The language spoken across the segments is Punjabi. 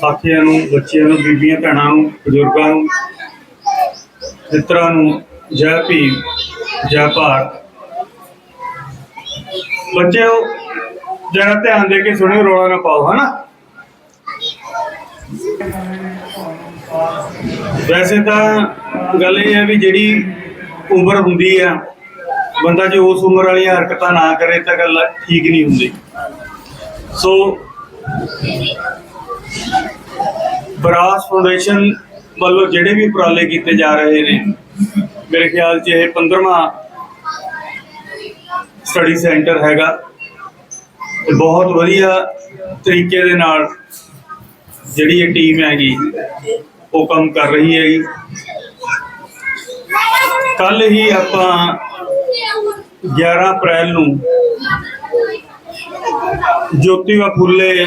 ਸਾਥੀਆਂ ਨੂੰ, ਬੱਚਿਆਂ ਨੂੰ, ਬੀਬੀਆਂ, ਭੈਣਾਂ ਨੂੰ, ਬਜ਼ੁਰਗਾਂ ਨੂੰ, ਮਿੱਤਰਾਂ ਨੂੰ, ਜੈ ਭੀਮ, ਜੈ ਭਾਰਤ। ਬੱਚਿਓ, ਜਰਾ ਧਿਆਨ ਦੇ ਕੇ ਸੁਣਿਓ, ਰੋਲਾ ਨਾ ਪਾਓ, ਹਨਾ? ਵੈਸੇ ਤਾਂ ਗੱਲ ਇਹ ਹੈ ਵੀ ਜਿਹੜੀ ਉਮਰ ਹੁੰਦੀ ਆ, ਬੰਦਾ ਜੇ ਉਸ ਉਮਰ ਵਾਲੀਆਂ ਹਰਕਤਾਂ ਨਾ ਕਰੇ ਤਾਂ ਗੱਲ ਠੀਕ ਨਹੀਂ ਹੁੰਦੀ। ਸੋ ਬਰਾਸ ਫਾਊਂਡੇਸ਼ਨ ਵੱਲੋਂ ਜਿਹੜੇ ਵੀ ਉਪਰਾਲੇ ਕੀਤੇ ਜਾ ਰਹੇ ਨੇ, ਮੇਰੇ ਖਿਆਲ 'ਚ ਇਹ 15ਵਾਂ ਸਟੱਡੀ ਸੈਂਟਰ ਹੈਗਾ। ਤੇ ਬਹੁਤ ਵਧੀਆ ਤਰੀਕੇ ਦੇ ਨਾਲ ਜਿਹੜੀ ਇਹ ਟੀਮ ਹੈਗੀ, ਉਹ ਕੰਮ ਕਰ ਰਹੀ ਹੈਗੀ। ਕੱਲ ਹੀ ਆਪਾਂ 11 ਅਪ੍ਰੈਲ ਨੂੰ ਜੋਤੀਬਾ ਫੁੱਲੇ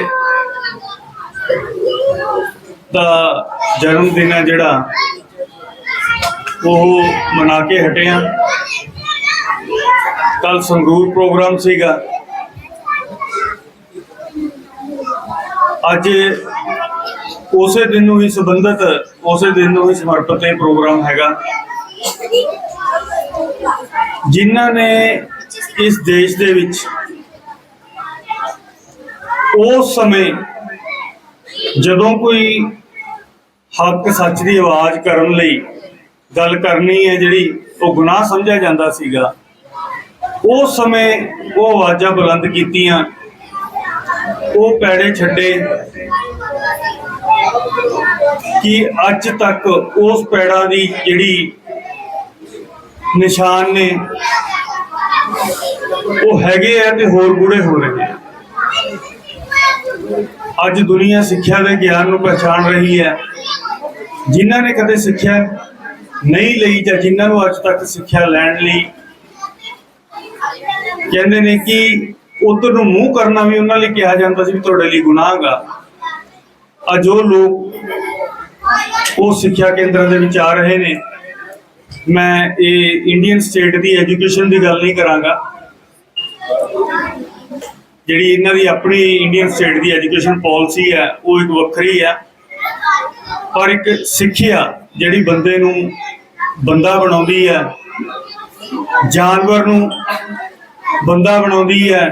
ਦਾ ਜਨਮ ਦਿਨ ਹੈ ਜਿਹੜਾ। ਉਹ ਮਨਾ ਕੇ ਹਟੇ ਆ ਕੱਲ ਸੰਗਰੂਰ ਪ੍ਰੋਗਰਾਮ ਸੀਗਾ। ਅੱਜ ਉਸੇ ਦਿਨ ਨੂੰ ਹੀ ਸੰਬੰਧਿਤ, ਉਸੇ ਦਿਨ ਨੂੰ ਹੀ ਸਮਰਪਿਤ ਇਹ ਪ੍ਰੋਗਰਾਮ ਹੈਗਾ। ਜਿਨ੍ਹਾਂ ਨੇ ਇਸ ਦੇਸ਼ ਦੇ ਵਿੱਚ ਉਸ ਸਮੇਂ ਜਦੋਂ ਕੋਈ ਹੱਕ ਸੱਚ ਦੀ ਆਵਾਜ਼ ਕਰਨ ਲਈ ਗੱਲ ਕਰਨੀ ਹੈ ਜਿਹੜੀ ਉਹ ਗੁਨਾਹ ਸਮਝਿਆ ਜਾਂਦਾ ਸੀਗਾ। ਉਸ ਸਮੇਂ ਉਹ ਆਵਾਜ਼ਾਂ ਬੁਲੰਦ ਕੀਤੀਆਂ। ਉਹ ਪੈੜੇ ਛੱਡੇ ਕਿ ਅੱਜ ਤੱਕ ਉਸ ਪੈੜਾ ਦੀ ਜਿਹੜੀ ਨਿਸ਼ਾਨ ਨੇ, ਉਹ ਹੈਗੇ ਆ ਤੇ ਹੋਰ ਗੂੜੇ ਹੋ ਰਹੇ ਆ ਅੱਜ ਦੁਨੀਆ ਸਿੱਖਿਆ ਦੇ ਗਿਆਨ ਨੂੰ ਪਛਾਣ ਰਹੀ ਹੈ। ਜਿਨ੍ਹਾਂ ਨੇ ਕਦੇ ਸਿੱਖਿਆ ਨਹੀਂ ਲਈ ਜਾਂ ਜਿਨ੍ਹਾਂ ਨੂੰ ਅੱਜ ਤੱਕ ਸਿੱਖਿਆ ਲੈਣ ਲਈ ਕਹਿੰਦੇ ਨੇ ਕਿ ਉਧਰ ਨੂੰ ਮੂੰਹ ਕਰਨਾ ਵੀ ਉਹਨਾਂ ਲਈ ਕਿਹਾ ਜਾਂਦਾ ਸੀ ਵੀ ਤੁਹਾਡੇ ਲਈ ਗੁਨਾਹ ਗਾ। ਜੋ ਲੋਕ ਉਹ ਸਿੱਖਿਆ ਕੇਂਦਰਾਂ ਦੇ ਵਿੱਚ ਆ ਰਹੇ ਨੇ। ਮੈਂ ਇਹ ਇੰਡੀਅਨ ਸਟੇਟ ਦੀ ਐਜੂਕੇਸ਼ਨ ਦੀ ਗੱਲ ਨਹੀਂ ਕਰਾਂਗਾ। ਜਿਹੜੀ ਇਹਨਾਂ ਦੀ ਆਪਣੀ ਇੰਡੀਅਨ ਸਟੇਟ ਦੀ ਐਜੂਕੇਸ਼ਨ ਪਾਲਿਸੀ ਹੈ, ਉਹ ਇੱਕ ਵੱਖਰੀ ਹੈ। ਔਰ ਇੱਕ ਸਿੱਖਿਆ ਜਿਹੜੀ ਬੰਦੇ ਨੂੰ ਬੰਦਾ ਬਣਾਉਂਦੀ ਹੈ, ਜਾਨਵਰ ਨੂੰ ਬੰਦਾ ਬਣਾਉਂਦੀ ਹੈ,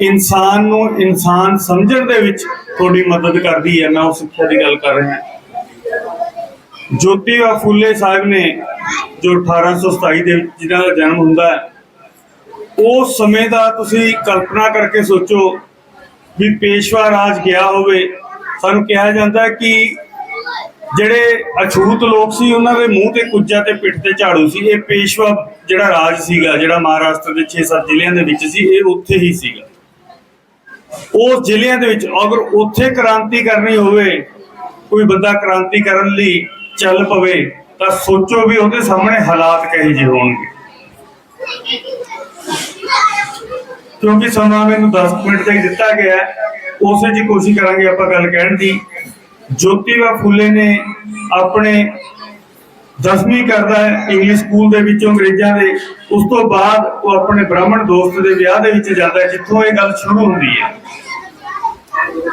ਇਨਸਾਨ ਨੂੰ ਇਨਸਾਨ ਸਮਝਣ ਦੇ ਵਿੱਚ ਥੋੜੀ ਮਦਦ ਕਰਦੀ ਹੈ। ਮੈਂ ਉਹ ਸਿੱਖਿਆ ਦੀ ਗੱਲ ਕਰ ਰਿਹਾ ਜੋਤੀਬਾ ਫੁੱਲੇ ਸਾਹਿਬ ਨੇ ਜੋ 1827 ਦੇ ਵਿੱਚ ਜਿਹਨਾਂ ਦਾ ਜਨਮ ਹੁੰਦਾ ਹੈ ਉਸ ਸਮੇਂ ਦਾ ਤੁਸੀਂ ਕਲਪਨਾ ਕਰਕੇ ਸੋਚੋ ਵੀ ਪੇਸ਼ਵਾ ਰਾਜ ਗਿਆ ਹੋਵੇ, ਸਾਨੂੰ ਕਿਹਾ ਜਾਂਦਾ ਕਿ ਜਿਹੜੇ ਅਛੂਤ ਲੋਕ ਸੀ ਉਹਨਾਂ ਦੇ ਮੂੰਹ ਤੇ ਕੁੱਜਾ ਤੇ ਪਿੱਠ ਤੇ ਝਾੜੂ ਸੀ। ਇਹ ਪੇਸ਼ਵਾ ਜਿਹੜਾ ਰਾਜ ਸੀਗਾ ਜਿਹੜਾ ਮਹਾਰਾਸ਼ਟਰ ਦੇ 6-7 ਜ਼ਿਲ੍ਹਿਆਂ ਦੇ ਵਿੱਚ ਸੀ ਇਹ ਉੱਥੇ ਹੀ ਸੀਗਾ। ਉਸ ਜ਼ਿਲ੍ਹਿਆਂ ਦੇ ਵਿੱਚ ਅਗਰ ਉੱਥੇ ਕ੍ਰਾਂਤੀ ਕਰਨੀ ਹੋਵੇ ਕੋਈ ਬੰਦਾ ਕ੍ਰਾਂਤੀ ਕਰਨ ਲਈ ਚੱਲ ਪਵੇ ਤਾਂ ਸੋਚੋ ਵੀ ਉਹਦੇ ਸਾਹਮਣੇ ਹਾਲਾਤ ਕਹੇ ਜਿਹੇ ਹੋਣਗੇ। ਕਿਉਂਕਿ ਸਮਾਂ ਮੈਨੂੰ 10 ਮਿੰਟ ਤੱਕ ਦਿੱਤਾ ਗਿਆ ਹੈ, ਉਸੇ ਦੀ ਕੋਸ਼ਿਸ਼ ਕਰਾਂਗੇ ਆਪਾਂ ਗੱਲ ਕਹਿਣ ਦੀ। ਜੋਤੀਬਾ ਫੂਲੇ ਨੇ ਆਪਣੇ 10ਵੀਂ ਕਰਦਾ ਹੈ ਇੰਗਲਿਸ਼ ਸਕੂਲ ਦੇ ਵਿੱਚੋਂ ਅੰਗਰੇਜ਼ਾਂ ਦੇ। ਉਸ ਤੋਂ ਬਾਅਦ ਉਹ ਆਪਣੇ ਬ੍ਰਾਹਮਣ ਦੋਸਤ ਦੇ ਵਿਆਹ ਦੇ ਵਿੱਚ ਜਾਂਦਾ ਹੈ, ਜਿੱਥੋਂ ਇਹ ਗੱਲ ਸ਼ੁਰੂ ਹੁੰਦੀ ਹੈ।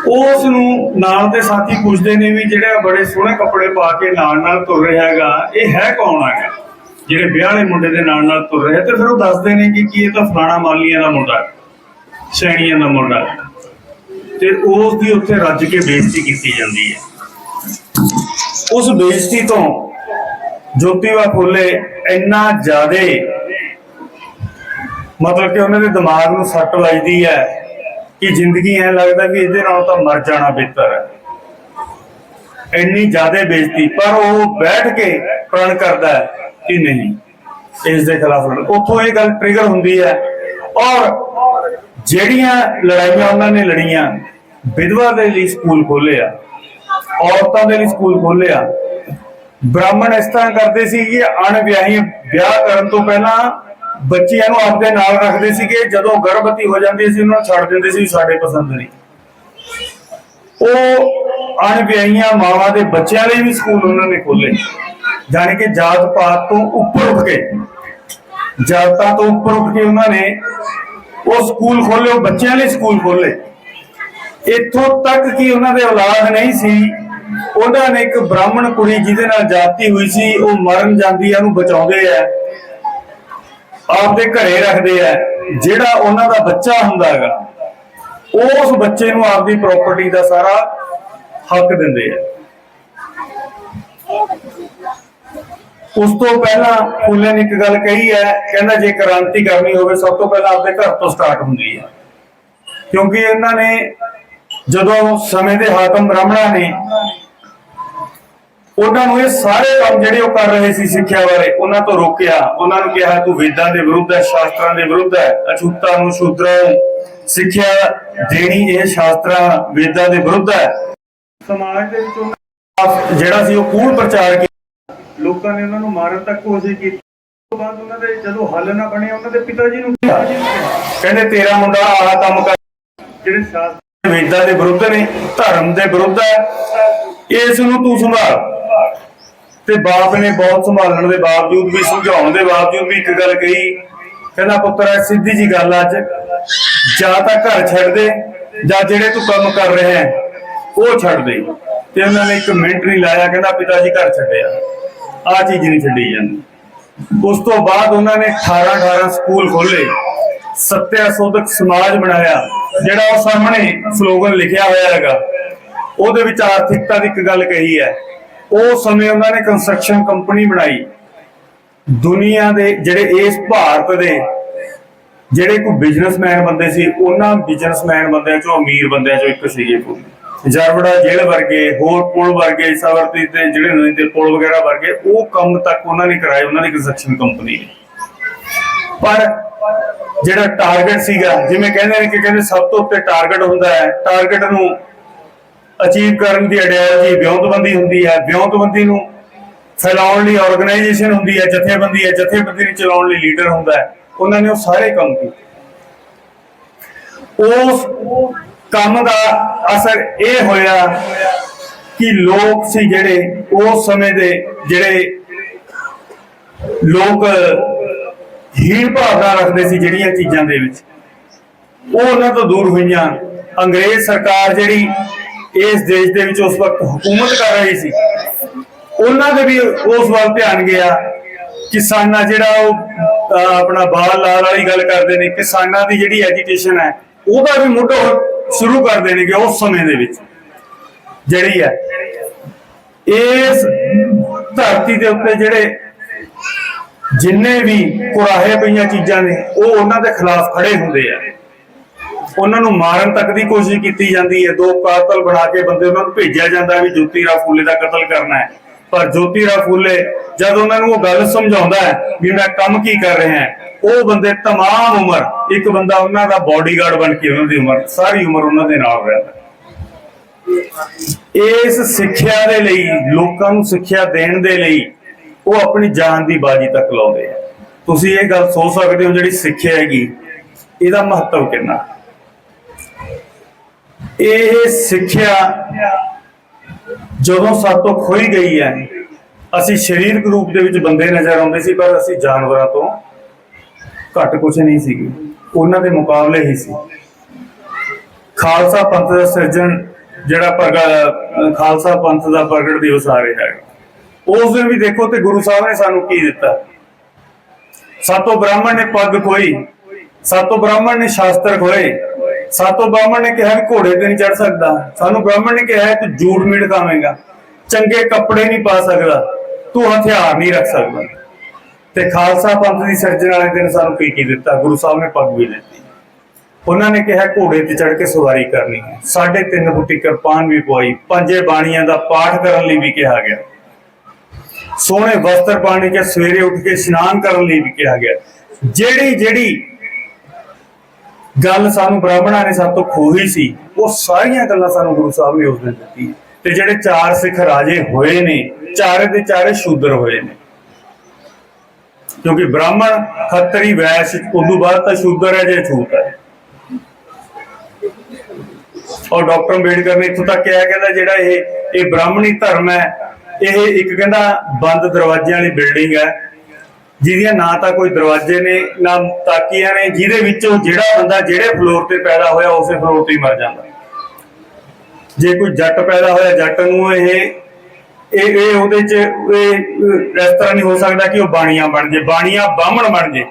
ਉਸ ਨੂੰ ਨਾਲ ਦੇ ਸਾਥੀ ਪੁੱਛਦੇ ਨੇ ਵੀ ਜਿਹੜਾ ਬੜੇ ਸੋਹਣੇ ਕੱਪੜੇ ਪਾ ਕੇ ਨਾਲ ਨਾਲ ਤੁਰ ਰਿਹਾ ਹੈਗਾ, ਇਹ ਹੈ ਕੌਣ ਹੈਗਾ? ਜਿਹੜੇ ਵਿਆਹ ਵਾਲੇ ਮੁੰਡੇ ਦੇ ਨਾਲ ਨਾਲ ਤੁਰ ਰਿਹਾ ਤੇ ਫਿਰ ਉਹ ਦੱਸਦੇ ਨੇ ਕਿ ਕੀ ਇਹ ਤਾਂ ਫਲਾਣਾ ਮਾਲੀਆਂ ਦਾ ਮੁੰਡਾ ਹੈ, ਸੈਣੀਆਂ ਦਾ ਮੁੰਡਾ ਹੈ। ਤੇ ਉਸ ਦੀ ਉੱਥੇ ਰੱਜ ਕੇ ਬੇਇੱਜ਼ਤੀ ਕੀਤੀ ਜਾਂਦੀ ਹੈ। ਉਸ ਬੇਇੱਜ਼ਤੀ ਤੋਂ ਜੋਤੀਬਾ ਫੁੱਲੇ ਇੰਨਾ ਜ਼ਿਆਦੇ ਮਤਲਬ ਕਿ ਉਹਨਾਂ ਦੇ ਦਿਮਾਗ ਨੂੰ ਸੱਟ ਵੱਜਦੀ ਹੈ ਕਿ ਜ਼ਿੰਦਗੀ ਐ ਲੱਗਦਾ ਵੀ ਇਹਦੇ ਨਾਲ ਤਾਂ ਮਰ ਜਾਣਾ ਬਿਹਤਰ ਹੈ। ਇੰਨੀ ਜ਼ਿਆਦਾ ਬੇਇੱਜ਼ਤੀ, ਪਰ ਉਹ ਬੈਠ ਕੇ ਪ੍ਰਣ ਕਰਦਾ ਕਿ ਨਹੀਂ, ਇਸ ਦੇ ਖਿਲਾਫ ਉੱਥੋਂ ਇਹ ਗੱਲ ਟ੍ਰਿਗਰ ਹੁੰਦੀ ਹੈ ਔਰ ਜਿਹੜੀਆਂ ਲੜਾਈਆਂ ਉਹਨਾਂ ਨੇ ਲੜੀਆਂ, ਵਿਧਵਾ ਦੇ ਲਈ ਸਕੂਲ ਖੋਲਿਆ ਔਰਤਾਂ ਦੇ ਲਈ ਸਕੂਲ ਖੋਲਿਆ ਬ੍ਰਾਹਮਣ ਇਸ ਤਰ੍ਹਾਂ ਕਰਦੇ ਸੀ ਕਿ ਅਣਵਿਆਹੀ ਵਿਆਹ ਕਰਨ ਤੋਂ ਪਹਿਲਾਂ ਬੱਚਿਆਂ ਨੂੰ ਆਪਦੇ ਨਾਲ ਰੱਖਦੇ ਸੀਗੇ, ਜਦੋਂ ਗਰਭਵਤੀ ਹੋ ਜਾਂਦੀ ਸੀ, ਉਹਨਾਂ ਨੂੰ ਛੱਡ ਦਿੰਦੇ ਸੀ ਸਾਡੇ ਪਸੰਦ ਨਹੀਂ ਉਹ ਅਣਵਿਆਹੀਆਂ ਮਾਵਾਂ ਦੇ ਬੱਚਿਆਂ ਲਈ ਵੀ ਸਕੂਲ ਉਹਨਾਂ ਨੇ ਖੋਲੇ ਜਾਣੀ ਕਿ ਜਾਤ ਪਾਤ ਤੋਂ ਉੱਪਰ ਉੱਠ ਕੇ, ਜਾਤਾਂ ਤੋਂ ਉੱਪਰ ਉੱਠ ਕੇ ਉਹਨਾਂ ਨੇ ਉਹ ਸਕੂਲ ਖੋਲੇ ਉਹ ਬੱਚਿਆਂ ਲਈ ਸਕੂਲ ਖੋਲੇ ਇੱਥੋਂ ਤੱਕ ਕਿ ਉਹਨਾਂ ਦੇ ਔਲਾਦ ਨਹੀਂ ਸੀ। ਉਹਨਾਂ ਨੇ ਇੱਕ ਬ੍ਰਾਹਮਣ ਕੁੜੀ ਜਿਹਦੇ ਨਾਲ ਜਾਤੀ ਹੋਈ ਸੀ, ਉਹ ਮਰਨ ਜਾਂਦੀ ਆ ਉਹਨੂੰ ਬਚਾਉਂਦੇ ਆ। ਆਪਦੇ ਘਰੇ ਰੱਖਦੇ ਆ। ਜਿਹੜਾ ਉਹਨਾਂ ਦਾ ਬੱਚਾ ਹੁੰਦਾ ਹੈਗਾ, ਉਸ ਬੱਚੇ ਨੂੰ ਆਪਦੀ ਪ੍ਰਾਪਰਟੀ ਦਾ ਸਾਰਾ ਹੱਕ ਦਿੰਦੇ ਆ। ਉਸ ਤੋਂ ਪਹਿਲਾਂ ਫੁੱਲੇ ਨੇ ਇੱਕ ਗੱਲ ਕਹੀ ਹੈ, ਕਹਿੰਦਾ ਜੇ ਕ੍ਰਾਂਤੀ ਕਰਨੀ ਹੋਵੇ, ਸਭ ਤੋਂ ਪਹਿਲਾਂ ਆਪਦੇ ਘਰ ਤੋਂ ਸਟਾਰਟ ਹੁੰਦੀ ਹੈ। ਕਿਉਂਕਿ ਇਹਨਾਂ ਨੇ ਜਦੋਂ ਸਮੇਂ ਦੇ ਹਾਕਮ ਬ੍ਰਾਹਮਣਾਂ ਨੇ ਉਹਨਾਂ ਨੂੰ ਇਹ ਸਾਰੇ ਕੰਮ ਜਿਹੜੇ ਉਹ ਕਰ ਰਹੇ ਸੀ ਸਿੱਖਿਆ ਬਾਰੇ, ਉਹਨਾਂ ਤੋਂ ਰੋਕਿਆ। ਉਹਨਾਂ ਨੂੰ ਕਿਹਾ, ਤੂੰ ਵੇਦਾਂ ਦੇ ਵਿਰੁੱਧ ਹੈ, ਸ਼ਾਸਤਰਾਂ ਦੇ ਵਿਰੁੱਧ ਹੈ, ਅਛੂਤਾਂ ਨੂੰ ਸ਼ੂਦਰਾਂ ਨੂੰ ਸਿੱਖਿਆ ਦੇਣੀ ਇਹ ਸ਼ਾਸਤਰਾਂ, ਵੇਦਾਂ ਦੇ ਵਿਰੁੱਧ ਹੈ। ਸਮਾਜ ਦੇ ਵਿੱਚ ਜਿਹੜਾ ਸੀ ਉਹ ਕੂੜ ਪ੍ਰਚਾਰ ਲੋਕਾਂ ਨੇ ਉਹਨਾਂ ਨੂੰ ਮਾਰਨ ਤੱਕ ਕੋਸ਼ਿਸ਼ ਕੀਤੀ। ਤੋਂ ਬਾਅਦ ਉਹਨਾਂ ਦੇ ਜਦੋਂ ਹੱਲ ਨਾ ਬਣਿਆ ਉਹਨਾਂ ਦੇ ਪਿਤਾ ਜੀ ਨੂੰ ਕਿਹਾ। ਕਹਿੰਦੇ, ਤੇਰਾ ਮੁੰਡਾ ਆਹ ਕੰਮ ਕਰ ਜਿਹੜੇ ਸ਼ਾਸਤਰ ਵੇਦਾਂ ਦੇ ਵਿਰੁੱਧ ਨੇ, ਧਰਮ ਦੇ ਵਿਰੁੱਧ ਹੈ, ਇਸ ਨੂੰ ਤੂੰ ਸੰਭਾਲ। ਤੇ ਬਾਪ ਨੇ ਬਹੁਤ ਸੰਭਾਲਣ ਦੇ ਬਾਵਜੂਦ ਵੀ, ਸਮਝਾਉਣ ਦੇ ਬਾਵਜੂਦ ਵੀ ਇੱਕ ਗੱਲ ਕਹੀ। ਕਹਿੰਦਾ, ਪੁੱਤਰ ਸਿੱਧੀ ਜੀ ਗੱਲ ਅੱਜ। ਜਾਂ ਤਾਂ ਘਰ ਛੱਡ ਦੇ, ਜਾਂ ਜਿਹੜੇ ਤੂੰ ਕੰਮ ਕਰ ਰਿਹਾ ਹੈ, ਉਹ ਛੱਡ ਦੇ। ਤੇ ਉਹਨਾਂ ਨੇ ਇੱਕ ਮਿੰਟ ਨਹੀਂ ਲਾਇਆ, ਕਹਿੰਦਾ ਪਿਤਾ ਜੀ ਘਰ ਛੱਡਿਆ। ਆ ਚੀਜ਼ ਨਹੀਂ ਛੱਡੀ ਜਾਂਦੀ। ਉਸ ਤੋਂ ਬਾਅਦ ਉਹਨਾਂ ਨੇ 18 18 ਸਕੂਲ ਖੋਲੇ ਸੱਤਿਆ ਸੋਧਕ ਸਮਾਜ ਬਣਾਇਆ, ਜਿਹੜਾ ਉਹ ਸਾਹਮਣੇ ਸਲੋਗਨ ਲਿਖਿਆ ਹੋਇਆ ਹੈਗਾ। ਉਹਦੇ ਵਿੱਚ ਆਰਥਿਕਤਾ ਦੀ ਇੱਕ ਗੱਲ ਕਹੀ ਹੈ। ਉਹ ਸਮੇਂ ਉਹਨਾਂ ਨੇ ਕੰਸਟਰਕਸ਼ਨ ਕੰਪਨੀ ਬਣਾਈ। ਦੁਨੀਆ ਦੇ ਜਿਹੜੇ ਇਸ ਭਾਰਤ ਦੇ ਜਿਹੜੇ ਕੋਈ ਬਿਜ਼ਨਸਮੈਨ ਬੰਦੇ ਸੀ, ਉਹਨਾਂ ਬਿਜ਼ਨਸਮੈਨ ਬੰਦਿਆਂ ਚੋਂ ਅਮੀਰ ਬੰਦਿਆਂ ਚੋਂ ਇੱਕ ਸੀਗੇ ਕੋਈ। ਜਰਵੜਾ ਜੇਲ੍ਹ ਵਰਗੇ, ਹੋਰ ਪੁਲ ਵਰਗੇ, ਸਵਰਤੀ ਤੇ ਜਿਹੜੇ ਨਦੀ ਤੇ ਪੁਲ ਵਗੈਰਾ ਵਰਗੇ, ਉਹ ਕੰਮ ਤੱਕ ਉਹਨਾਂ ਨੇ ਕਰਾਏ, ਉਹਨਾਂ ਦੀ ਕੰਸਟਰਕਸ਼ਨ ਕੰਪਨੀ ਨੇ। ਪਰ ਜਿਹੜਾ ਟਾਰਗੇਟ ਸੀਗਾ, ਜਿਵੇਂ ਕਹਿੰਦੇ ਨੇ ਕਿ ਕਹਿੰਦੇ ਸਭ ਤੋਂ ਉੱਤੇ ਟਾਰਗੇਟ ਹੁੰਦਾ ਹੈ ਟਾਰਗੇਟ ਨੂੰ ਅਚੀਵ ਕਰਨ ਦੀ ਆਈਡੀਓਲੋਜੀ ਵਿਉਂਤਬੰਦੀ ਹੁੰਦੀ ਹੈ। ਵਿਉਂਤਬੰਦੀ ਨੂੰ ਫੈਲਾਉਣ ਲਈ ਆਰਗੇਨਾਈਜੇਸ਼ਨ ਹੁੰਦੀ ਹੈ, ਜਥੇਬੰਦੀ ਹੈ, ਜਥੇਬੰਦੀ ਨੂੰ ਚਲਾਉਣ ਲਈ ਲੀਡਰ ਹੁੰਦਾ ਹੈ। ਉਹਨਾਂ ਨੇ ਉਹ ਸਾਰੇ ਕੰਮ ਕੀਤੇ। ਉਸ ਕੰਮ ਦਾ ਅਸਰ ਇਹ ਹੋਇਆ ਕਿ ਲੋਕ ਸੀ ਜਿਹੜੇ ਉਸ ਸਮੇਂ ਦੇ ਜਿਹੜੇ ਲੋਕ ਹੀਣ ਭਾਵਨਾ ਰੱਖਦੇ ਸੀ ਜਿਹੜੀਆਂ ਚੀਜ਼ਾਂ ਦੇ ਵਿੱਚ। ਉਹ ਉਹਨਾਂ ਤੋਂ ਦੂਰ ਹੋਈਆਂ। ਅੰਗਰੇਜ਼ ਸਰਕਾਰ ਜਿਹੜੀ ਇਸ ਦੇਸ਼ ਦੇ ਵਿੱਚ ਉਸ ਵਕਤ ਹਕੂਮਤ ਕਰ ਰਹੀ ਸੀ, ਉਹਨਾਂ ਦੇ ਵੀ ਉਸ ਵੱਲ ਧਿਆਨ ਗਿਆ। ਕਿਸਾਨਾਂ ਜਿਹੜਾ ਉਹ ਆਪਣਾ ਬਾਲ ਲਾਲ ਵਾਲੀ ਗੱਲ ਕਰਦੇ ਨੇ, ਕਿਸਾਨਾਂ ਦੀ ਜਿਹੜੀ ਐਜੀਟੇਸ਼ਨ ਹੈ, ਉਹਦਾ ਵੀ ਮੁੱਢ ਸ਼ੁਰੂ ਕਰ ਦੇਣਗੇ ਉਸ ਸਮੇਂ ਦੇ ਵਿੱਚ ਜਿਹੜੀ ਹੈ, ਇਸ ਧਰਤੀ ਦੇ ਉੱਤੇ ਜਿਹੜੇ ਜਿੰਨੇ ਵੀ ਕੁਰਾਹੇ ਪਈਆਂ ਚੀਜ਼ਾਂ ਨੇ, ਉਹ ਉਹਨਾਂ ਦੇ ਖਿਲਾਫ ਖੜੇ ਹੁੰਦੇ ਆ। ਉਹਨਾਂ ਨੂੰ ਮਾਰਨ ਤੱਕ ਦੀ ਕੋਸ਼ਿਸ਼ ਕੀਤੀ ਜਾਂਦੀ ਹੈ। ਦੋ ਕਾਤਲ ਬਣਾ ਕੇ ਬੰਦੇ ਉਹਨਾਂ ਨੂੰ ਭੇਜਿਆ ਜਾਂਦਾ ਵੀ ਜੋਤੀ ਰਾਵ ਫੂਲੇ ਦਾ ਕਤਲ ਕਰਨਾ ਹੈ। ਪਰ ਜੋਤੀ ਰਾਵ ਫੂਲੇ ਜਦ ਉਹਨਾਂ ਨੂੰ ਉਹ ਗੱਲ ਸਮਝਾਉਂਦਾ ਹੈ ਵੀ ਮੈਂ ਕੰਮ ਕੀ ਕਰ ਰਿਹਾ ਹਾਂ ਉਹ ਬੰਦੇ तमाम ਉਮਰ ਇੱਕ ਬੰਦਾ ਉਹਨਾਂ ਦਾ ਬਾਡੀਗਾਰਡ ਬਣ ਕੇ ਉਹਨਾਂ ਦੀ ਉਮਰ ਸਾਰੀ ਉਮਰ ਉਹਨਾਂ ਦੇ ਨਾਲ ਰਹਿੰਦਾ ਇਸ ਸਿੱਖਿਆ ਦੇ ਲਈ ਲੋਕਾਂ ਨੂੰ ਸਿੱਖਿਆ ਦੇਣ ਦੇ ਲਈ ਉਹ ਆਪਣੀ ਜਾਨ ਦੀ ਬਾਜੀ ਤੱਕ ਲਾਉਂਦੇ ਆ ਤੁਸੀਂ ਇਹ ਗੱਲ ਸੋਚ ਸਕਦੇ ਹੋ ਜਿਹੜੀ ਸਿੱਖਿਆ ਹੈਗੀ ਇਹਦਾ ਮਹੱਤਵ ਕਿੰਨਾ ਇਹ ਸਿੱਖਿਆ ਜਦੋਂ ਸਾਤੋਂ ਖੋਈ ਗਈ ਹੈ, ਅਸੀਂ ਸਰੀਰਕ ਰੂਪ ਦੇ ਵਿੱਚ ਬੰਦੇ ਨਜ਼ਰ ਆਉਂਦੇ ਸੀ, ਪਰ ਅਸੀਂ ਜਾਨਵਰਾਂ ਤੋਂ ਘੱਟ ਕੁਝ ਨਹੀਂ ਸੀਗੇ ਉਹਨਾਂ ਦੇ ਮੁਕਾਬਲੇ ਹੀ ਸੀ। ਖਾਲਸਾ ਪੰਥ ਦਾ ਸਿਰਜਣ ਜਿਹੜਾ ਪ੍ਰਗਟ, ਖਾਲਸਾ ਪੰਥ ਦਾ ਪ੍ਰਗਟ ਦਿਵਸ ਆ ਰਿਹਾ ਹੈ। ਉਸ ਦਿਨ ਵੀ ਦੇਖੋ ਤੇ ਗੁਰੂ ਸਾਹਿਬ ਨੇ ਸਾਨੂੰ ਕੀ ਦਿੱਤਾ? ਸਾਤੋਂ ਬ੍ਰਾਹਮਣ ਨੇ ਪੱਗ ਖੋਈ ਸਾਤੋਂ ਬ੍ਰਾਹਮਣ ਨੇ ਸ਼ਾਸਤਰ ਖੋਏ ਸਾਤੋਂ ਬ੍ਰਾਹਮਣ ਨੇ ਕਿਹਾ ਵੀ ਘੋੜੇ ਤੇ ਨਹੀਂ ਚੜ ਸਕਦਾ। ਸਾਨੂੰ ਬ੍ਰਾਹਮਣ ਨੇ ਕਿਹਾ, ਤੂੰ ਜੂੜ ਮੀਟ ਖਾਵੇਂਗਾ। ਚੰਗੇ ਕੱਪੜੇ ਨਹੀਂ ਪਾ ਸਕਦਾ। ਤੂੰ ਹਥਿਆਰ ਨਹੀਂ ਰੱਖ ਸਕਦਾ। ਤੇ ਖਾਲਸਾ ਪੰਥ ਦੀ ਸਿਰਜਣ ਵਾਲੇ ਦਿਨ ਸਾਨੂੰ ਕੀ ਕੀ ਦਿੱਤਾ। ਗੁਰੂ ਸਾਹਿਬ ਨੇ ਪੱਗ ਵੀ ਦਿੱਤੀ ਉਹਨਾਂ ਨੇ ਕਿਹਾ, ਘੋੜੇ ਤੇ ਚੜ ਕੇ ਸਵਾਰੀ ਕਰਨੀ ਹੈ। ਸਾਢੇ ਤਿੰਨ ਫੁੱਟੀ ਕਿਰਪਾਨ ਵੀ ਪਵਾਈ। ਪੰਜੇ ਬਾਣੀਆਂ ਦਾ ਪਾਠ ਕਰਨ ਲਈ ਵੀ ਕਿਹਾ ਗਿਆ। ਸੋਹਣੇ ਵਸਤਰ ਪਾਣੇ ਕੇ ਸਵੇਰੇ ਉੱਠ ਕੇ ਇਸ਼ਨਾਨ ਕਰਨ ਲਈ ਵੀ ਕਿਹਾ ਗਿਆ। ਜਿਹੜੀ ਜਿਹੜੀ ਗੱਲ ਸਾਨੂੰ ਬ੍ਰਾਹਮਣਾਂ ਨੇ ਸਭ ਤੋਂ ਖੋਹੀ ਸੀ। ਉਹ ਸਾਰੀਆਂ ਗੱਲਾਂ ਸਾਨੂੰ ਗੁਰੂ ਸਾਹਿਬ ਨੇ ਉਸ ਦਿਨ ਦਿੱਤੀ ਤੇ ਜਿਹੜੇ ਚਾਰ ਸਿੱਖ ਰਾਜੇ ਹੋਏ ਨੇ, ਚਾਰੇ ਦੇ ਚਾਰੇ ਸ਼ੂਦਰ ਹੋਏ ਨੇ। ਕਿਉਂਕਿ ਬ੍ਰਾਹਮਣ ਖੱਤਰੀ ਵੈਸ਼, ਉਦੋਂ ਬਾਅਦ ਤਾਂ ਸ਼ੂਦਰ ਹੈ ਜੇ ਛੂਤ ਹੈ। ਔਰ ਡਾਕਟਰ ਅੰਬੇਡਕਰ ਨੇ ਇੱਥੋਂ ਤੱਕ ਕਿਹਾ, ਕਹਿੰਦਾ ਜਿਹੜਾ ਇਹ ਇਹ ਬ੍ਰਾਹਮਣੀ ਧਰਮ ਹੈ, ਇਹ ਇੱਕ ਕਹਿੰਦਾ ਬੰਦ ਦਰਵਾਜ਼ਿਆਂ ਵਾਲੀ ਬਿਲਡਿੰਗ ਹੈ। ਜਿਹਦੀਆਂ ਨਾ ਤਾਂ ਕੋਈ ਦਰਵਾਜ਼ੇ ਨੇ, ਨਾ ਤਾਕੀਆਂ ਨੇ, ਜਿਹਦੇ ਵਿੱਚੋਂ ਜਿਹੜਾ ਬੰਦਾ ਜਿਹੜੇ ਫਲੋਰ ਤੇ ਪੈਦਾ ਹੋਇਆ ਉਸੇ ਫਲੋਰ ਤੇ ਹੀ ਮਰ ਜਾਂਦਾ। ਜੇ ਕੋਈ ਜੱਟ ਪੈਦਾ ਹੋਇਆ, ਜੱਟ ਨੂੰ ਇਹ ਇਹ ਇਹ ਉਹਦੇ ਚ, ਇਹ, ਇਸ ਤਰ੍ਹਾਂ ਨਹੀਂ ਹੋ ਸਕਦਾ ਕਿ ਉਹ ਬਾਣੀਆਂ ਬਣ ਜੇ। ਬਾਣੀਆਂ ਬਾਹਮਣ ਬਣ ਜੇ।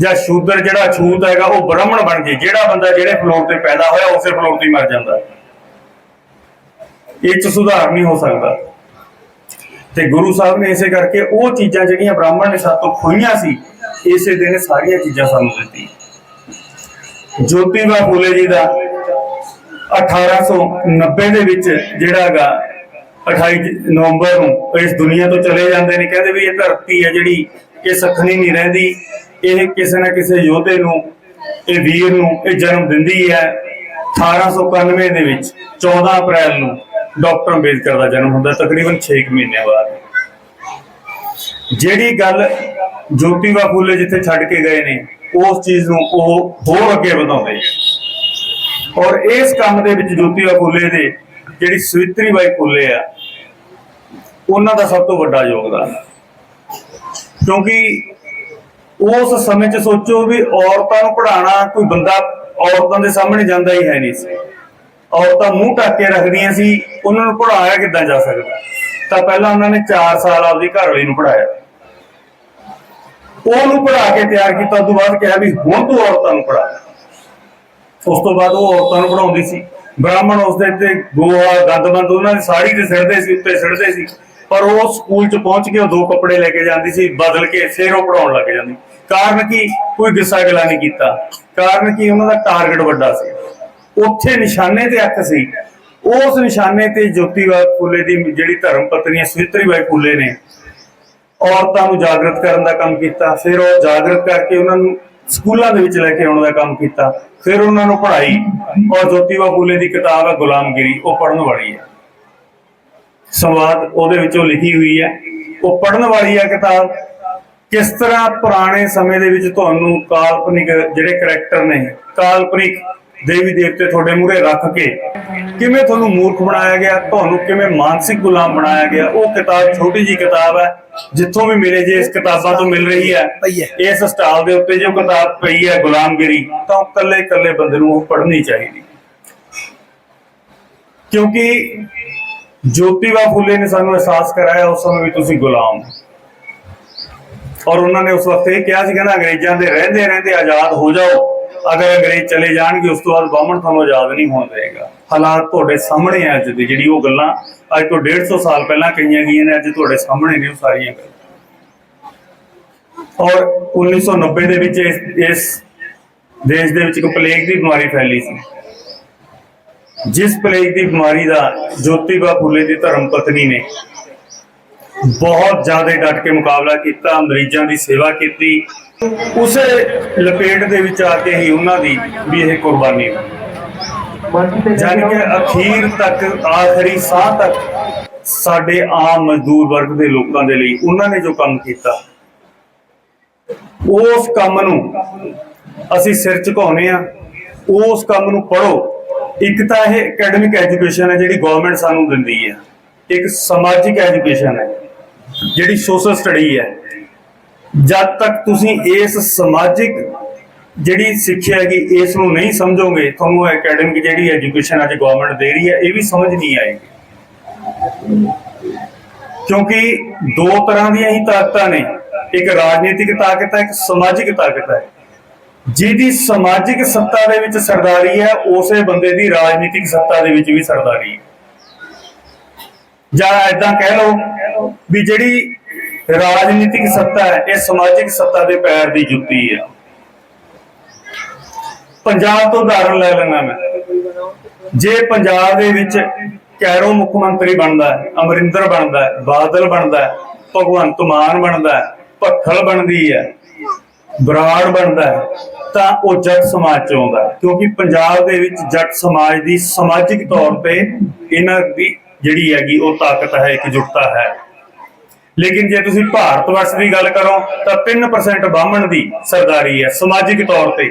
ਜਾਂ ਸ਼ੂਦਰ ਜਿਹੜਾ ਛੂਤ ਹੈਗਾ, ਉਹ ਬ੍ਰਾਹਮਣ ਬਣ ਜੇ। ਜਿਹੜਾ ਬੰਦਾ ਜਿਹੜੇ ਫਲੋਰ ਤੇ ਪੈਦਾ ਹੋਇਆ ਉਸੇ ਫਲੋਰ ਤੇ ਹੀ ਮਰ ਜਾਂਦਾ। ਇਹ ਚ ਸੁਧਾਰ ਨਹੀਂ ਹੋ ਸਕਦਾ। ਤੇ ਗੁਰੂ ਸਾਹਿਬ ਨੇ ਇਸੇ ਕਰਕੇ ਉਹ ਚੀਜ਼ਾਂ ਜਿਹੜੀਆਂ ਬ੍ਰਾਹਮਣ ਨੇ ਸਾਤੋਂ ਖੋਈਆਂ ਸੀ, ਇਸੇ ਦਿਨ ਸਾਰੀਆਂ ਚੀਜ਼ਾਂ ਸਾਨੂੰ ਦਿੱਤੀ ਜੋਤੀਬਾ ਫੂਲੇ ਜੀ ਦਾ 1890 ਦੇ ਵਿੱਚ ਜਿਹੜਾ ਹੈਗਾ 28 ਨਵੰਬਰ ਨੂੰ ਇਸ ਦੁਨੀਆ ਤੋਂ ਚਲੇ ਜਾਂਦੇ ਨੇ, ਕਹਿੰਦੇ ਵੀ ਇਹ ਧਰਤੀ ਹੈ ਜਿਹੜੀ ਇਹ ਸਖਣੀ ਨਹੀਂ ਰਹਿੰਦੀ, ਇਹ ਕਿਸੇ ਨਾ ਕਿਸੇ ਯੋਧੇ ਨੂੰ, ਇਹ ਵੀਰ ਨੂੰ ਇਹ ਜਨਮ ਦਿੰਦੀ ਹੈ 1891 ਦੇ ਵਿੱਚ 14 ਅਪ੍ਰੈਲ ਨੂੰ। ਡਾਕਟਰ ਅੰਬੇਦਕਰ ਦਾ ਜਨਮ ਹੁੰਦਾ ਤਕਰੀਬਨ 6 ਮਹੀਨੇ ਬਾਅਦ। ਜਿਹੜੀ ਗੱਲ ਜੋਤੀਬਾ ਫੂਲੇ ਜਿੱਥੇ ਛੱਡ ਕੇ ਗਏ ਨੇ, ਉਸ ਚੀਜ਼ ਨੂੰ ਉਹ ਹੋਰ ਅੱਗੇ ਵਧਾਉਂਦੇ ਨੇ। ਔਰ ਇਸ ਕੰਮ ਦੇ ਵਿੱਚ ਜੋਤੀਬਾ ਫੂਲੇ ਦੇ ਜਿਹੜੀ ਸਵਿਤਰੀ ਬਾਈ ਫੂਲੇ ਆ, ਉਹਨਾਂ ਦਾ ਸਭ ਤੋਂ ਵੱਡਾ ਯੋਗਦਾਨ। ਕਿਉਂਕਿ ਉਸ ਸਮੇਂ 'ਚ ਸੋਚੋ ਵੀ ਔਰਤਾਂ ਨੂੰ ਪੜਾਉਣਾ ਕੋਈ ਬੰਦਾ ਔਰਤਾਂ ਦੇ ਸਾਹਮਣੇ ਜਾਂਦਾ ਹੀ ਹੈ ਨਹੀਂ ਸੀ। ਔਰਤਾਂ ਮੂੰਹ ਢੱਕ ਕੇ ਰੱਖਦੀਆਂ ਸੀ, ਉਹਨਾਂ ਨੂੰ ਪੜਾਇਆ ਕਿੱਦਾਂ ਜਾ ਸਕਦਾ? ਤਾਂ ਪਹਿਲਾਂ ਉਹਨਾਂ ਨੇ 4 ਸਾਲ ਆਪਦੀ ਘਰਵਾਲੀ ਨੂੰ ਪੜਾਇਆ ਉਹਨੂੰ ਪੜਾ ਕੇ ਤਿਆਰ ਕੀਤਾ ਉਸ ਤੋਂ ਬਾਅਦ ਕਿਹਾ ਵੀ ਹੁਣ ਤੂੰ ਔਰਤਾਂ ਨੂੰ ਪੜਾ ਉਸ ਤੋਂ ਬਾਅਦ ਉਹ ਔਰਤਾਂ ਨੂੰ ਪੜਾਉਂਦੀ ਸੀ। ਬ੍ਰਾਹਮਣ ਉਸ ਦੇ ਤੇ ਗੋਹਾ ਗੰਦਮੰਦ ਉਹਨਾਂ ਦੀ ਸਾੜੀ ਤੇ ਸਿਰਦੇ ਸੀ, ਉੱਤੇ ਸਿਰਦੇ ਸੀ। ਪਰ ਉਹ ਸਕੂਲ ਚ ਪਹੁੰਚ ਕੇ ਉਹ ਦੋ ਕੱਪੜੇ ਲੈ ਕੇ ਜਾਂਦੀ ਸੀ, ਬਦਲ ਕੇ ਫਿਰ ਉਹ ਪੜਾਉਣ ਲੱਗ ਜਾਂਦੀ। ਕਾਰਨ ਕੀ? ਕੋਈ ਗਿੱਸਾ ਗਿਲਾ ਨਹੀਂ ਕੀਤਾ। ਕਾਰਨ ਕੀ? ਉਹਨਾਂ ਦਾ ਟਾਰਗੇਟ ਵੱਡਾ ਸੀ। ਉੱਥੇ ਨਿਸ਼ਾਨੇ ਤੇ ਅੱਖ ਸੀ। ਉਸ ਨਿਸ਼ਾਨੇ ਤੇ ਜੋਤੀਬਾ ਫੂਲੇ ਦੀ ਜਿਹੜੀ ਧਰਮ ਪਤਨੀ ਸਵਿਤਰੀ ਫੂਲੇ ਨੇ ਔਰਤਾਂ ਨੂੰ ਜਾਗਰਤ ਕਰਨ ਦਾ ਕੰਮ ਕੀਤਾ। ਫਿਰ ਉਹ ਜਾਗਰਤ ਕਰਕੇ ਉਹਨਾਂ ਨੂੰ ਸਕੂਲਾਂ ਦੇ ਵਿੱਚ ਲੈ ਕੇ ਆਉਣ ਦਾ ਕੰਮ ਕੀਤਾ। ਫਿਰ ਉਹਨਾਂ ਨੂੰ ਪੜ੍ਹਾਈ ਔਰ ਜੋਤੀਬਾ ਫੂਲੇ ਦੀ ਕਿਤਾਬ ਹੈ ਗੁਲਾਮਗਿਰੀ, ਉਹ ਪੜਨ ਵਾਲੀ ਹੈ। ਸੰਵਾਦ ਉਹਦੇ ਵਿੱਚੋਂ ਲਿਖੀ ਹੋਈ ਹੈ। ਉਹ ਪੜ੍ਹਨ ਵਾਲੀ ਹੈ ਕਿਤਾਬ। ਕਿਸ ਤਰ੍ਹਾਂ ਪੁਰਾਣੇ ਸਮੇਂ ਦੇ ਵਿੱਚ ਤੁਹਾਨੂੰ ਕਾਲਪਨਿਕ ਜਿਹੜੇ ਕਰੈਕਟਰ ਨੇ, ਕਾਲਪਨਿਕ ਦੇਵੀ ਦੇਵਤੇ ਤੁਹਾਡੇ ਮੂਹਰੇ ਰੱਖ ਕੇ ਕਿਵੇਂ ਤੁਹਾਨੂੰ ਮੂਰਖ ਬਣਾਇਆ ਗਿਆ ਤੁਹਾਨੂੰ ਕਿਵੇਂ ਮਾਨਸਿਕ ਗੁਲਾਮ ਬਣਾਇਆ ਗਿਆ ਉਹ ਕਿਤਾਬ ਛੋਟੀ ਜੀ ਕਿਤਾਬ ਹੈ ਜਿੱਥੋਂ ਵੀ ਮਿਲੇ ਜੇ ਇਸ ਕਿਤਾਬਾਂ ਤੋਂ ਮਿਲ ਰਹੀ ਹੈ। ਇਸ ਸਟਾਲ ਦੇ ਉੱਤੇ ਜੋ ਕਿਤਾਬ ਪਈ ਹੈ ਗੁਲਾਮਗਿਰੀ ਤਾਂ ਇਕੱਲੇ ਇਕੱਲੇ ਬੰਦੇ ਨੂੰ ਉਹ ਪੜ੍ਹਨੀ ਚਾਹੀਦੀ ਕਿਉਂਕਿ ਜੋਤੀਬਾ ਫੂਲੇ ਨੇ ਸਾਨੂੰ ਅਹਿਸਾਸ ਕਰਾਇਆ ਉਸ ਸਮੇਂ ਵੀ ਤੁਸੀਂ ਗੁਲਾਮ। ਔਰ ਉਹਨਾਂ ਨੇ ਉਸ ਵਕਤ ਇਹ ਕਿਹਾ ਸੀ ਕਹਿੰਦਾ ਅੰਗਰੇਜ਼ਾਂ ਦੇ ਰਹਿੰਦੇ ਰਹਿੰਦੇ ਆਜ਼ਾਦ ਹੋ ਜਾਓ ਅਗਰ ਅੰਗਰੇਜ਼ ਚਲੇ ਜਾਣਗੇ, ਉਸ ਤੋਂ ਬਾਅਦ ਬਾਹਮਣ ਤੁਹਾਨੂੰ ਆਜ਼ਾਦ ਨਹੀਂ ਹੋਣ ਦੇਗਾ ਹਾਲਾਤ ਤੁਹਾਡੇ ਸਾਹਮਣੇ ਆ ਅੱਜ ਦੀ ਜਿਹੜੀ ਉਹ ਗੱਲਾਂ ਅੱਜ ਤੋਂ 150 ਸਾਲ ਪਹਿਲਾਂ ਕਹੀਆਂ ਗਈਆਂ ਨੇ, ਅੱਜ ਤੁਹਾਡੇ ਸਾਹਮਣੇ ਨੇ ਉਹ ਸਾਰੀਆਂ ਗੱਲਾਂ। ਔਰ 1990 ਦੇ ਵਿੱਚ ਇਸ ਦੇਸ਼ ਦੇ ਵਿੱਚ ਇੱਕ ਪਲੇਗ ਦੀ ਬਿਮਾਰੀ ਫੈਲੀ ਸੀ। ਜਿਸ ਪਲੇਗ ਦੀ ਬਿਮਾਰੀ ਦਾ ਜੋਤੀਬਾ ਫੁੱਲੇ ਦੀ ਧਰਮ ਪਤਨੀ ਨੇ ਬਹੁਤ ਜ਼ਿਆਦਾ ਡਟ ਕੇ ਮੁਕਾਬਲਾ ਕੀਤਾ ਮਰੀਜ਼ਾਂ ਦੀ ਸੇਵਾ ਕੀਤੀ ਉਸੇ ਲਪੇਟ ਦੇ ਵਿੱਚ ਆ ਕੇ ਹੀ ਉਹਨਾਂ ਦੀ ਵੀ ਇਹ ਕੁਰਬਾਨੀ ਹੋਈ। ਕਿ ਅਖੀਰ ਤੱਕ, ਆਖਰੀ ਸਾਹ ਤੱਕ ਸਾਡੇ ਆਮ ਮਜ਼ਦੂਰ ਵਰਗ ਦੇ ਲੋਕਾਂ ਦੇ ਲਈ ਉਹਨਾਂ ਨੇ ਜੋ ਕੰਮ ਕੀਤਾ, ਉਸ ਕੰਮ ਨੂੰ ਅਸੀਂ ਸਿਰ ਝੁਕਾਉਨੇ ਆ ਉਸ ਕੰਮ ਨੂੰ ਪੜੋ ਇੱਕ ਤਾਂ ਇਹ ਅਕੈਡਮਿਕ ਐਜੂਕੇਸ਼ਨ ਹੈ ਜਿਹੜੀ ਗਵਰਨਮੈਂਟ ਸਾਨੂੰ ਦਿੰਦੀ ਹੈ। ਇੱਕ ਸਮਾਜਿਕ ਐਜੂਕੇਸ਼ਨ ਹੈ, ਜਿਹੜੀ ਸੋਸ਼ਲ ਸਟੱਡੀ ਹੈ। ਜਦ ਤੱਕ ਤੁਸੀਂ ਇਸ ਸਮਾਜਿਕ ਜਿਹੜੀ ਸਿੱਖਿਆ ਹੈਗੀ, ਇਸ ਨੂੰ ਨਹੀਂ ਸਮਝੋਗੇ, ਤੁਹਾਨੂੰ ਐਕੈਡਮਿਕ ਜਿਹੜੀ ਐਜੂਕੇਸ਼ਨ ਅੱਜ ਗਵਰਨਮੈਂਟ ਦੇ ਰਹੀ ਹੈ, ਇਹ ਵੀ ਸਮਝ ਨਹੀਂ ਆਏਗੀ। ਕਿਉਂਕਿ ਦੋ ਤਰ੍ਹਾਂ ਦੀਆਂ ਹੀ ਤਾਕਤਾਂ ਨੇ। ਇੱਕ ਰਾਜਨੀਤਿਕ ਤਾਕਤ ਹੈ, ਇੱਕ ਸਮਾਜਿਕ ਤਾਕਤ ਹੈ। ਜਿਹਦੀ ਸਮਾਜਿਕ ਸੱਤਾ ਦੇ ਵਿੱਚ ਸਰਦਾਰੀ ਹੈ, ਉਸੇ ਬੰਦੇ ਦੀ ਰਾਜਨੀਤਿਕ ਸੱਤਾ ਦੇ ਵਿੱਚ ਵੀ ਸਰਦਾਰੀ ਹੈ। ਜਾਂ ਐਦਾਂ ਕਹਿ ਲਓ ਵੀ ਜਿਹੜੀ ਰਾਜਨੀਤਿਕ ਸੱਤਾ ਹੈ, ਇਹ ਸਮਾਜਿਕ ਸੱਤਾ ਦੇ ਪੈਰ ਦੀ ਜੁੱਤੀ ਹੈ। ਪੰਜਾਬ ਤੋਂ ਉਦਾਹਰਨ ਲੈ ਲੈਣਾ ਮੈਂ। ਜੇ ਪੰਜਾਬ ਦੇ ਵਿੱਚ ਕੈਰੋ ਮੁੱਖ ਮੰਤਰੀ ਬਣਦਾ ਹੈ, ਅਮਰਿੰਦਰ ਬਣਦਾ ਹੈ, ਬਾਦਲ ਬਣਦਾ ਹੈ, ਭਗਵੰਤ ਮਾਨ ਬਣਦਾ ਹੈ, ਭੱਖਲ ਬਣਦੀ ਹੈ, ਬਰਾੜ ਬਣਦਾ ਹੈ, ਤਾਂ ਉਹ ਜੱਟ ਸਮਾਜ ਚ ਆਉਂਦਾ ਹੈ। ਕਿਉਂਕਿ ਪੰਜਾਬ ਦੇ ਵਿੱਚ ਜੱਟ ਸਮਾਜ ਦੀ ਸਮਾਜਿਕ ਤੌਰ ਤੇ ਇਹਨਾਂ ਦੀ ਜਿਹੜੀ ਹੈਗੀ ਉਹ ਤਾਕਤ ਹੈ, ਇਕਜੁੱਟਤਾ ਹੈ। ਲੇਕਿਨ ਜੇ ਤੁਸੀਂ ਭਾਰਤ ਵਰਸ਼ ਦੀ ਗੱਲ ਕਰੋ, ਤਾਂ 3% ਬਾਹਮਣ ਦੀ ਸਰਦਾਰੀ ਹੈ, ਸਮਾਜਿਕ ਤੌਰ ਤੇ।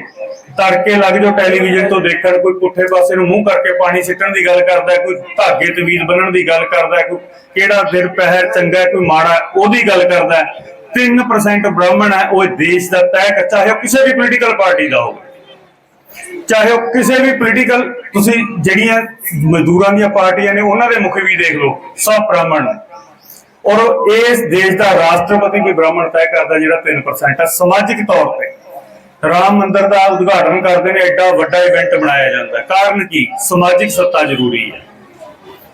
ਤੜਕੇ ਲੱਗ ਜਾਓ ਟੈਲੀਵਿਜ਼ਨ ਤੋਂ ਦੇਖਣ, ਕੋਈ ਪੁੱਠੇ ਪਾਸੇ ਨੂੰ ਮੂੰਹ ਕਰਕੇ ਪਾਣੀ ਸਿੱਟਣ ਦੀ ਗੱਲ ਕਰਦਾ, ਕੋਈ ਧਾਗੇ ਤਵੀਜ਼ ਬੰਨਣ ਦੀ ਗੱਲ ਕਰਦਾ, ਕੋਈ ਕਿਹੜਾ ਦਿਨ ਪਹਿਰ ਚੰਗਾ, ਕੋਈ ਮਾੜਾ, ਉਹਦੀ ਗੱਲ ਕਰਦਾ। ਹੈ। 3% ਬ੍ਰਾਹਮਣ ਹੈ, ਉਹ ਦੇਸ਼ ਦਾ ਤੈਅ ਚਾਹੇ ਉਹ ਕਿਸੇ ਵੀ ਪੋਲੀਟੀਕਲ ਪਾਰਟੀ ਦਾ ਹੋਵੇ। ਚਾਹੇ ਉਹ ਕਿਸੇ ਵੀ ਪੋਲੀਟੀਕਲ ਤੁਸੀਂ ਜਿਹੜੀਆਂ ਮਜ਼ਦੂਰਾਂ ਦੀਆਂ ਪਾਰਟੀਆਂ ਨੇ, ਉਹਨਾਂ ਦੇ ਮੁਖੀ ਵੀ ਦੇਖ ਲਓ, ਸਭ ਬ੍ਰਾਹਮਣ ਨੇ ਔਰ ਇਸ ਦੇਸ਼ ਦਾ ਰਾਸ਼ਟਰਪਤੀ ਵੀ ਬ੍ਰਾਹਮਣ ਤੈਅ ਕਰਦਾ ਜਿਹੜਾ 3% ਹੈ ਸਮਾਜਿਕ ਤੌਰ ਤੇ। ਰਾਮ ਮੰਦਿਰ ਦਾ ਉਦਘਾਟਨ ਕਰਦੇ ਨੇ, ਐਡਾ ਵੱਡਾ ਇਵੈਂਟ ਬਣਾਇਆ ਜਾਂਦਾ ਕਾਰਨ ਕੀ? ਸਮਾਜਿਕ ਸੱਤਾ ਜ਼ਰੂਰੀ ਹੈ।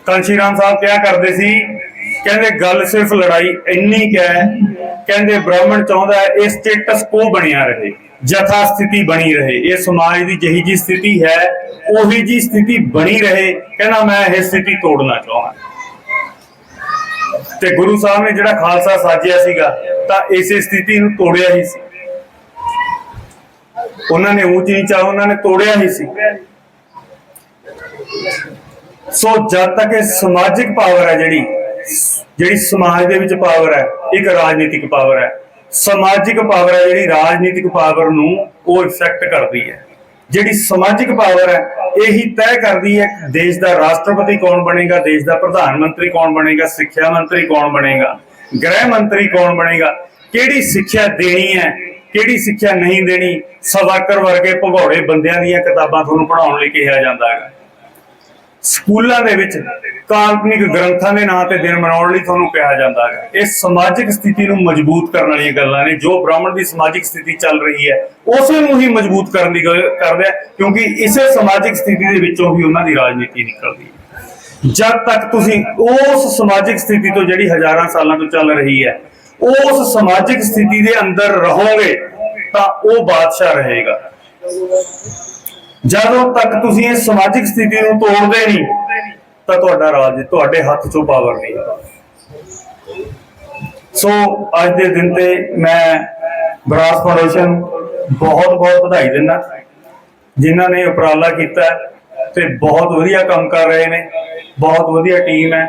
ਕਾਂਸ਼ੀ ਰਾਮ ਸਾਹਿਬ ਕਿਹਾ ਕਰਦੇ ਸੀ? ਕਹਿੰਦੇ ਗੱਲ ਸਿਰਫ ਲੜਾਈ ਇੰਨੀ ਕੁ ਹੈ, ਕਹਿੰਦੇ ਬ੍ਰਾਹਮਣ ਚਾਹੁੰਦਾ ਹੈ ਇਹ ਸਟੇਟਸ ਕੋ ਬਣਿਆ ਰਹੇ ਜਥਾ ਸਥਿਤੀ ਬਣੀ ਰਹੇ। ਇਹ ਸਮਾਜ ਦੀ ਜਿਹੀ ਜੀ ਸਥਿਤੀ ਹੈ, ਉਹੀ ਜੀ ਸਥਿਤੀ ਬਣੀ ਰਹੇ। ਕਹਿੰਦਾ ਮੈਂ ਇਹ ਸਥਿਤੀ ਤੋੜਨਾ ਚਾਹੁੰਦਾ। ਤੇ ਗੁਰੂ ਸਾਹਿਬ ਨੇ ਜਿਹੜਾ ਖਾਲਸਾ ਸਾਜਿਆ ਸੀਗਾ, ਤਾਂ ਇਸੇ ਸਥਿਤੀ ਨੂੰ ਤੋੜਿਆ ਹੀ ਸੀ। ਉਹਨਾਂ ਨੇ ਊਚ ਨੀਚਾ ਉਹਨਾਂ ਨੇ ਤੋੜਿਆ ਹੀ ਸੀ। ਸੋ ਜਦ ਤੱਕ ਇਹ ਸਮਾਜਿਕ ਪਾਵਰ ਹੈ ਜਿਹੜੀ ਜਿਹੜੀ ਸਮਾਜ ਦੇ ਵਿੱਚ ਪਾਵਰ ਹੈ, ਇੱਕ ਰਾਜਨੀਤਿਕ ਪਾਵਰ ਹੈ। ਸਮਾਜਿਕ ਪਾਵਰ ਹੈ ਜਿਹੜੀ ਰਾਜਨੀਤਿਕ ਪਾਵਰ ਨੂੰ ਉਹ ਇਫੈਕਟ ਕਰਦੀ ਹੈ। ਜਿਹੜੀ ਸਮਾਜਿਕ ਪਾਵਰ ਹੈ, ਇਹੀ ਤੈਅ ਕਰਦੀ ਹੈ ਦੇਸ਼ ਦਾ ਰਾਸ਼ਟਰਪਤੀ ਕੌਣ ਬਣੇਗਾ, ਦੇਸ਼ ਦਾ ਪ੍ਰਧਾਨ ਮੰਤਰੀ ਕੌਣ ਬਣੇਗਾ, ਸਿੱਖਿਆ ਮੰਤਰੀ ਕੌਣ ਬਣੇਗਾ, ਗ੍ਰਹਿ ਮੰਤਰੀ ਕੌਣ ਬਣੇਗਾ, ਕਿਹੜੀ ਸਿੱਖਿਆ ਦੇਣੀ ਹੈ, ਕਿਹੜੀ ਸਿੱਖਿਆ ਨਹੀਂ ਦੇਣੀ, ਸਵਾਕਰ ਵਰਗੇ ਭਗੌੜੇ ਬੰਦਿਆਂ ਦੀਆਂ ਕਿਤਾਬਾਂ ਤੁਹਾਨੂੰ ਪੜ੍ਹਾਉਣ ਲਈ ਕਿਹਾ ਜਾਂਦਾ ਹੈ ਸਕੂਲਾਂ ਦੇ ਵਿੱਚ ਕਾਲਪਨਿਕ ਗ੍ਰੰਥਾਂ ਦੇ ਨਾਂ ਤੇ ਦਿਨ ਮਨਾਉਣ ਲਈ ਤੁਹਾਨੂੰ ਕਿਹਾ ਜਾਂਦਾ ਹੈ। ਇਹ ਸਮਾਜਿਕ ਸਥਿਤੀ ਨੂੰ ਮਜ਼ਬੂਤ ਕਰਨ ਵਾਲੀਆਂ ਗੱਲਾਂ ਨੇ। ਜੋ ਬ੍ਰਾਹਮਣ ਦੀ ਸਮਾਜਿਕ ਸਥਿਤੀ ਚੱਲ ਰਹੀ ਹੈ, ਉਸੇ ਨੂੰ ਹੀ ਮਜ਼ਬੂਤ ਕਰਨ ਦੀ ਗੱਲ ਕਰਦੇ ਕਿਉਂਕਿ ਇਸੇ ਸਮਾਜਿਕ ਸਥਿਤੀ ਦੇ ਵਿੱਚੋਂ ਹੀ ਉਹਨਾਂ ਦੀ ਰਾਜਨੀਤੀ ਨਿਕਲਦੀ ਹੈ। ਜਦ ਤੱਕ ਤੁਸੀਂ ਉਸ ਸਮਾਜਿਕ ਸਥਿਤੀ ਤੋਂ ਜਿਹੜੀ ਹਜ਼ਾਰਾਂ ਸਾਲਾਂ ਤੋਂ ਚੱਲ ਰਹੀ ਹੈ, ਉਸ ਸਮਾਜਿਕ ਸਥਿਤੀ ਦੇ ਅੰਦਰ ਰਹੋਗੇ, ਤਾਂ ਉਹ ਬਾਦਸ਼ਾਹ ਰਹੇਗਾ। ਜਦੋਂ ਤੱਕ ਤੁਸੀਂ ਇਸ ਸਮਾਜਿਕ ਸਥਿਤੀ ਨੂੰ ਤੋੜਦੇ ਨਹੀਂ, ਤਾਂ ਤੁਹਾਡਾ ਰਾਜ ਤੁਹਾਡੇ ਹੱਥ 'ਚੋਂ ਪਾਵਰ ਨਹੀਂ ਸੋ ਅੱਜ ਦੇ ਦਿਨ ਤੇ ਮੈਂ ਬਰਾਸ ਫਾਊਂਡੇਸ਼ਨ ਬਹੁਤ ਬਹੁਤ ਵਧਾਈ ਦਿੰਦਾ। ਜਿਨ੍ਹਾਂ ਨੇ ਉਪਰਾਲਾ ਕੀਤਾ ਤੇ ਬਹੁਤ ਵਧੀਆ ਕੰਮ ਕਰ ਰਹੇ ਨੇ, ਬਹੁਤ ਵਧੀਆ ਟੀਮ ਹੈ।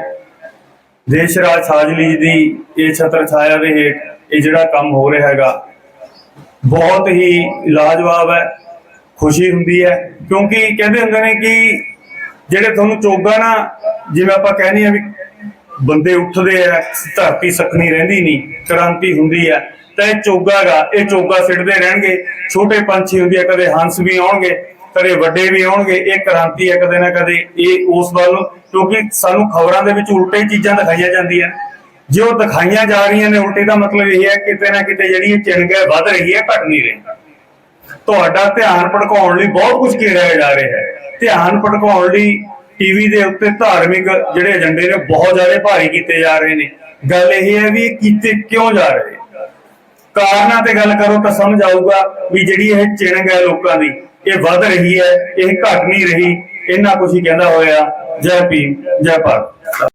ਦੇਸ਼ ਰਾਜ ਸਾਜਲੀ ਦੀ ਇਹ ਛਤਰ ਛਾਇਆ ਦੇ ਹੇਠ ਇਹ ਜਿਹੜਾ ਕੰਮ ਹੋ ਰਿਹਾ ਹੈਗਾ, ਬਹੁਤ ਹੀ ਲਾਜਵਾਬ ਹੈ। ਖੁਸ਼ੀ ਹੁੰਦੀ ਹੈ। ਕਿਉਂਕਿ ਕਹਿੰਦੇ ਹੁੰਦੇ ਨੇ ਕਿ ਜਿਹੜੇ ਤੁਹਾਨੂੰ ਚੋਗਾ ਨਾ, ਜਿਵੇਂ ਆਪਾਂ ਕਹਿੰਦੇ ਆ ਵੀ ਬੰਦੇ ਉੱਠਦੇ ਆ, ਧਰਤੀ ਸਖਣੀ ਰਹਿੰਦੀ ਨਹੀਂ, ਕ੍ਰਾਂਤੀ ਹੁੰਦੀ ਹੈ ਤਾਂ ਇਹ ਚੋਗਾ ਇਹ ਚੋਗਾ ਸਿੱਟਦੇ ਰਹਿਣਗੇ। ਛੋਟੇ ਪੰਛੀ ਹੁੰਦੀ ਆ, ਕਦੇ ਹੰਸ ਵੀ ਆਉਣਗੇ, ਕਦੇ ਵੱਡੇ ਵੀ ਆਉਣਗੇ, ਇਹ ਕ੍ਰਾਂਤੀ ਹੈ ਕਦੇ ਨਾ ਕਦੇ ਇਹ ਉਸ ਵੱਲ ਨੂੰ, ਕਿਉਂਕਿ ਸਾਨੂੰ ਖਬਰਾਂ ਦੇ ਵਿੱਚ ਉਲਟੇ ਚੀਜ਼ਾਂ ਦਿਖਾਈਆਂ ਜਾਂਦੀਆਂ। ਜੇ ਉਹ ਦਿਖਾਈਆਂ ਜਾ ਰਹੀਆਂ ਨੇ, ਉਲਟੇ ਦਾ ਮਤਲਬ ਇਹ ਹੈ ਕਿ ਕਿਤੇ ਨਾ ਕਿਤੇ ਜਿਹੜੀ ਇਹ ਚਿੰਗ ਹੈ ਵੱਧ ਰਹੀ ਹੈ, ਘਟ ਨਹੀਂ ਰਹੀ। ਤੁਹਾਡਾ ਧਿਆਨ ਭਟਕਾਉਣ ਲਈ ਬਹੁਤ ਕੁਝ ਕੀਤਾ ਜਾ ਰਿਹਾ ਹੈ। ਧਿਆਨ ਭਟਕਾਉਣ ਲਈ ਟੀਵੀ ਦੇ ਉੱਤੇ ਧਾਰਮਿਕ ਜਿਹੜੇ ਏਜੰਡੇ ਨੇ, ਬਹੁਤ ਜ਼ਿਆਦਾ ਭਾਰੀ ਕੀਤੇ ਜਾ ਰਹੇ ਨੇ। ਗੱਲ ਇਹ ਹੈ ਵੀ ਇਹ ਕੀਤੇ ਕਿਉਂ ਜਾ ਰਹੇ? ਕਾਰਨਾਂ ਤੇ ਗੱਲ ਕਰੋ ਤਾਂ ਸਮਝ ਆਊਗਾ ਵੀ ਜਿਹੜੀ ਇਹ ਚਿਣਗ ਹੈ ਲੋਕਾਂ ਦੀ, ਇਹ ਵੱਧ ਰਹੀ ਹੈ, ਇਹ ਘਟ ਨਹੀਂ ਰਹੀ ਇਹਨਾਂ ਕੁਝ ਹੀ ਕਹਿੰਦਾ ਹੋਇਆ, ਜੈ ਭੀਮ, ਜੈ ਭਾਰਤ।